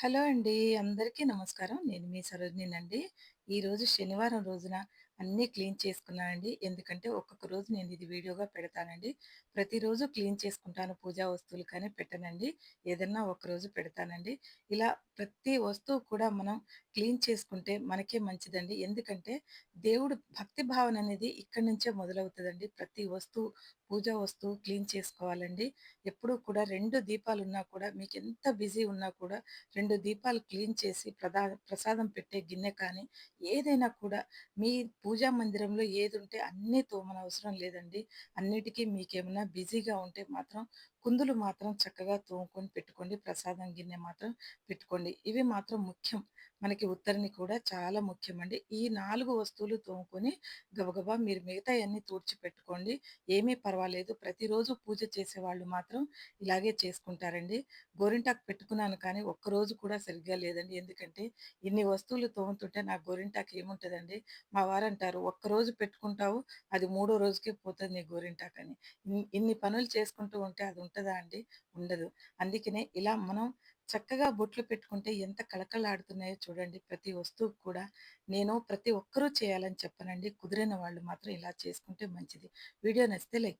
Hello అండి. అందరికీ నమస్కారం. నేను మీ సరోజినండి ఈరోజు శనివారం రోజున అన్నీ క్లీన్ చేసుకున్నానండి. ఎందుకంటే ఒక్కొక్క రోజు నేను ఇది వీడియోగా పెడతానండి. ప్రతిరోజు క్లీన్ చేసుకుంటాను పూజా వస్తువులు కానీ పెట్టనండి. ఏదన్నా ఒకరోజు పెడతానండి. ఇలా ప్రతి వస్తువు కూడా మనం క్లీన్ చేసుకుంటే మనకే మంచిదండి. ఎందుకంటే దేవుడు భక్తి భావన అనేది ఇక్కడి నుంచే మొదలవుతుందండి ప్రతి వస్తువు పూజా వస్తువు క్లీన్ చేసుకోవాలండి. ఎప్పుడూ కూడా రెండు దీపాలు ఉన్నా కూడా మీకు ఎంత బిజీ ఉన్నా కూడా రెండు దీపాలు క్లీన్ చేసి ప్రదా ప్రసాదం పెట్టే గిన్నె కానీ, ఏదైనా కూడా మీ పూజా మందిరంలో ఏదుంటే అన్నీ తోమనవసరం లేదండి. అన్నిటికీ మీకేమైనా బిజీగా ఉంటే మాత్రం కుందులు మాత్రం చక్కగా తోముకొని పెట్టుకోండి. ప్రసాదం గిన్నె మాత్రం పెట్టుకోండి. ఇవి మాత్రం ముఖ్యం. మనకి ఉత్తర్ని కూడా చాలా ముఖ్యమండి. ఈ నాలుగు వస్తువులు తోముకొని గబగబా మీరు మిగతాయన్నీ తుడిచిపెట్టుకోండి. ఏమీ పర్వాలేదు. ప్రతిరోజు పూజ చేసేవాళ్ళు మాత్రం ఇలాగే చేసుకుంటారండి. గోరింటాకు పెట్టుకున్నాను కానీ ఒక్కరోజు కూడా సరిగ్గా లేదండి. ఎందుకంటే ఇన్ని వస్తువులు తోముతుంటే నాకు గోరింటాకు ఏముంటదండి. మా వారంటారు, "ఒక్కరోజు పెట్టుకుంటావు, అది మూడో రోజుకే పోతుంది నీ గోరింటాకని." అని ఇన్ని పనులు చేసుకుంటూ ఉంటే అది ఉంటుందా అండి? ఉండదు. అందుకనే ఇలా మనం చక్కగా బొట్లు పెట్టుకుంటే ఎంత కళకళలాడుతున్నాయో చూడండి ప్రతి వస్తువు కూడా. నేను ప్రతి ఒక్కరూ చేయాలని చెప్పనండి. కుదిరిన వాళ్ళు మాత్రం ఇలా చేసుకుంటే మంచిది. వీడియో నచ్చితే లైక్